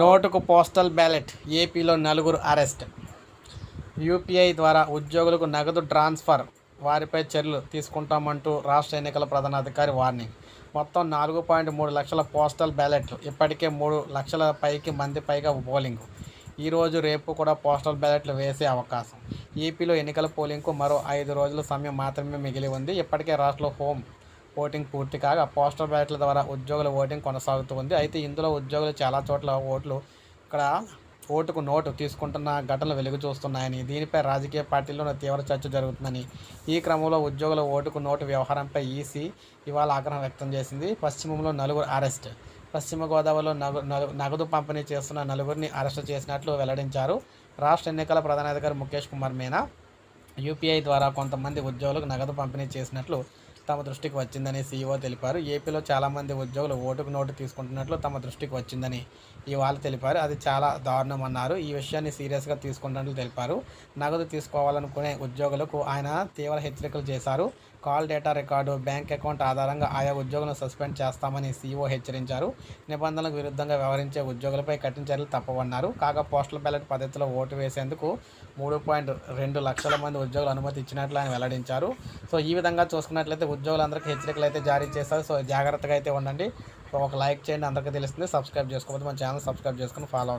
నోటుకు postal ballot ఏపీలో నలుగురు అరెస్ట్. యూపీఐ ద్వారా ఉద్యోగులకు నగదు ట్రాన్స్ఫర్ వారిపై చర్యలు తీసుకుంటామంటూ రాష్ట్ర ఎన్నికల ప్రధానాధికారి వార్నింగ్. మొత్తం నాలుగు పాయింట్ మూడు లక్షల పోస్టల్ బ్యాలెట్లు ఇప్పటికే మూడు లక్షల పైకి మంది పైగా పోలింగ్. ఈరోజు రేపు కూడా పోస్టల్ బ్యాలెట్లు వేసే అవకాశం. ఏపీలో ఎన్నికల పోలింగ్కు మరో ఐదు రోజుల సమయం మాత్రమే మిగిలి ఉంది. ఇప్పటికే రాష్ట్రంలో హోమ్ ఓటింగ్ పూర్తి కాగా పోస్టల్ బ్యాలెట్ల ద్వారా ఉద్యోగుల ఓటింగ్ కొనసాగుతుంది అయితే ఇందులో ఉద్యోగులు చాలా చోట్ల ఓట్లు ఇక్కడ ఓటుకు నోటు తీసుకుంటున్న ఘటనలు వెలుగు చూస్తున్నాయని దీనిపై రాజకీయ పార్టీలో తీవ్ర చర్చ జరుగుతుందని ఈ క్రమంలో ఉద్యోగుల ఓటుకు నోటు వ్యవహారంపై ఈసీ ఇవాళ ఆగ్రహం వ్యక్తం చేసింది. పశ్చిమంలో నలుగురు అరెస్ట్ పశ్చిమ గోదావరిలో నగదు పంపిణీ చేస్తున్న నలుగురిని అరెస్టు చేసినట్లు వెల్లడించారు. రాష్ట్ర ఎన్నికల ప్రధానాధికారి ముఖేష్ కుమార్ మీనా యూపీఐ ద్వారా కొంతమంది ఉద్యోగులకు నగదు పంపిణీ చేసినట్లు తమ దృష్టికి వచ్చిందని సీఈఓ తెలిపారు. ఏపీలో చాలామంది ఉద్యోగులు ఓటుకు నోటు తీసుకుంటున్నట్లు తమ దృష్టికి వచ్చిందని ఇవాళ తెలిపారు. అది చాలా దారుణం అన్నారు. ఈ విషయాన్ని సీరియస్గా తీసుకుంటున్నట్లు తెలిపారు. నగదు తీసుకోవాలనుకునే ఉద్యోగులకు ఆయన తీవ్ర హెచ్చరికలు చేశారు. Call data record bank account ఆధారంగా ఆయా ఉద్యోగులను సస్పెండ్ చేస్తామని సీఈఓ హెచ్చరించారు. నిబంధనలకు విరుద్ధంగా వ్యవహరించే ఉద్యోగులపై కఠిన చర్యలు తప్పవన్నారు. కాగా పోస్టల్ బ్యాలెట్ పద్ధతిలో ఓటు వేసేందుకు మూడు పాయింట్ రెండు లక్షల మంది ఉద్యోగులు అనుమతి ఇచ్చినట్లు ఆయన వెల్లడించారు. సో ఈ విధంగా చూసుకున్నట్లయితే ఉద్యోగులందరికీ హెచ్చరికలు అయితే జారీ చేస్తారు సో జాగ్రత్తగా అయితే ఉండండి. సో ఒక లైక్ చేయండి. అందరికీ తెలుస్తుంది. సబ్స్క్రైబ్ చేసుకోకపోతే మన ఛానల్ సబ్స్క్రైబ్ చేసుకుని ఫాలో